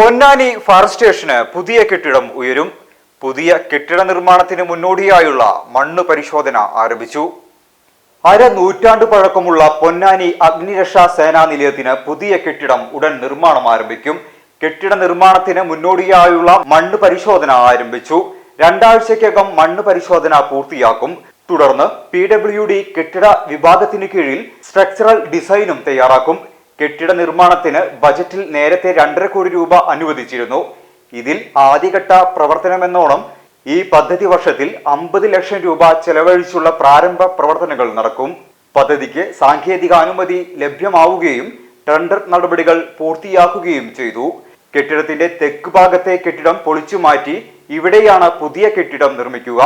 Ponnani fire സ്റ്റേഷന് പുതിയ കെട്ടിടം ഉയരും. പുതിയ കെട്ടിട നിർമ്മാണത്തിന് മുന്നോടിയായുള്ള മണ്ണ് പരിശോധന ആരംഭിച്ചു. അര നൂറ്റാണ്ട് പഴക്കമുള്ള പൊന്നാനി അഗ്നിരക്ഷാ സേനാ നിലയത്തിന് പുതിയ കെട്ടിടം ഉടൻ നിർമ്മാണം ആരംഭിക്കും. കെട്ടിട നിർമ്മാണത്തിന് മുന്നോടിയായുള്ള മണ്ണ് പരിശോധന ആരംഭിച്ചു. രണ്ടാഴ്ചയ്ക്കകം മണ്ണ് പരിശോധന പൂർത്തിയാക്കും. തുടർന്ന് പി ഡബ്ല്യു ഡി കെട്ടിട വിഭാഗത്തിന് കീഴിൽ സ്ട്രക്ചറൽ ഡിസൈനും തയ്യാറാക്കും. കെട്ടിട നിർമ്മാണത്തിന് ബജറ്റിൽ നേരത്തെ രണ്ടര കോടി രൂപ അനുവദിച്ചിരുന്നു. ഇതിൽ ആദ്യഘട്ട പ്രവർത്തനമെന്നോണം ഈ പദ്ധതി വർഷത്തിൽ അമ്പത് ലക്ഷം രൂപ ചെലവഴിച്ചുള്ള പ്രാരംഭ പ്രവർത്തനങ്ങൾ നടക്കും. പദ്ധതിക്ക് സാങ്കേതിക അനുമതി ലഭ്യമാവുകയും ടെൻഡർ നടപടികൾ പൂർത്തിയാക്കുകയും ചെയ്തു. കെട്ടിടത്തിന്റെ തെക്ക് ഭാഗത്തെ കെട്ടിടം പൊളിച്ചു മാറ്റി ഇവിടെയാണ് പുതിയ കെട്ടിടം നിർമ്മിക്കുക.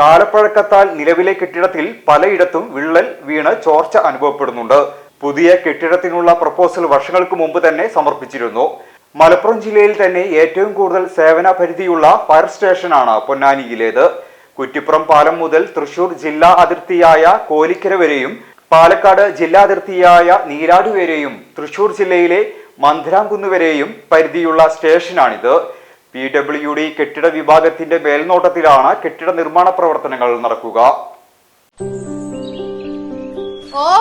കാലപ്പഴക്കത്താൽ നിലവിലെ കെട്ടിടത്തിൽ പലയിടത്തും വിള്ളൽ വീണ് ചോർച്ച അനുഭവപ്പെടുന്നുണ്ട്. പുതിയ കെട്ടിടത്തിനുള്ള പ്രപ്പോസൽ വർഷങ്ങൾക്ക് മുമ്പ് തന്നെ സമർപ്പിച്ചിരുന്നു. മലപ്പുറം ജില്ലയിൽ തന്നെ ഏറ്റവും കൂടുതൽ സേവന പരിധിയുള്ള ഫയർ സ്റ്റേഷനാണ് പൊന്നാനിയിലേത്. കുറ്റിപ്പുറം പാലം മുതൽ തൃശൂർ ജില്ലാ അതിർത്തിയായ കോലിക്കര വരെയും പാലക്കാട് ജില്ലാ അതിർത്തിയായ നീരാട് വരെയും തൃശൂർ ജില്ലയിലെ മന്ദിരാംകുന്ന് വരെയും പരിധിയുള്ള സ്റ്റേഷനാണിത്. പി ഡബ്ല്യു ഡി കെട്ടിട വിഭാഗത്തിന്റെ മേൽനോട്ടത്തിലാണ് കെട്ടിട നിർമ്മാണ പ്രവർത്തനങ്ങൾ നടക്കുക.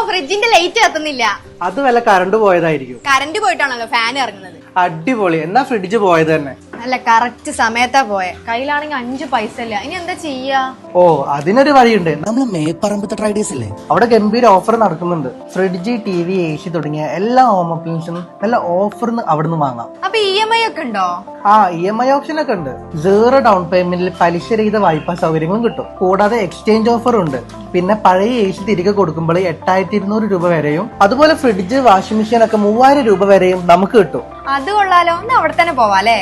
ഫ്രിഡ്ജിന്റെ ലൈറ്റ് കത്തുന്നില്ല. അത് വല്ല കറണ്ട് പോയതായിരിക്കും. കറണ്ട് പോയിട്ടാണല്ലോ ഫാൻ ഇറങ്ങുന്നത്. അടിപൊളി. എന്നാ ഫ്രിഡ്ജ് പോയത് തന്നെ? അല്ല കറക്റ്റ് സമയത്താ പോയെ. കയ്യിലാണെങ്കിൽ അഞ്ചു പൈസ ഇല്ല? ഇനി എന്താ ചെയ്യാ? ഓ അതിനൊരു വഴിയുണ്ട്. നമ്മൾ മേപ്പറമ്പത്തെ ട്രൈഡേഴ്സ് ഇല്ലേ? അവിടെ ഗംഭീര ഓഫർ നടക്കുന്നുണ്ട്. Fridge T V A C തുടങ്ങിയ എല്ലാ ഹോം അപ്ലയൻസിനും നല്ല ഓഫറിന് അവിടുന്ന് വാങ്ങാം. അപ്പൊ ഇ എം ഐ ഒക്കെ ഉണ്ടോ? ആ ഇ എം ഐ ഓപ്ഷൻ ഒക്കെ ഉണ്ട്. സീറോ ഡൗൺ പേയ്മെന്റിൽ പലിശരഹിത വായ്പാ സൗകര്യങ്ങളും കിട്ടും. കൂടാതെ എക്സ്ചേഞ്ച് ഓഫർ ഉണ്ട്. പിന്നെ പഴയ എ സി തിരികെ കൊടുക്കുമ്പോൾ എട്ടായിരത്തി ഇരുന്നൂറ് രൂപ വരെയും അതുപോലെ ഫ്രിഡ്ജ് വാഷിംഗ് മെഷീൻ ഒക്കെ മൂവായിരം രൂപ വരെയും നമുക്ക് കിട്ടും. അത് കൊള്ളാലോ. ഒന്ന് അവിടെ തന്നെ പോവാ അല്ലേ?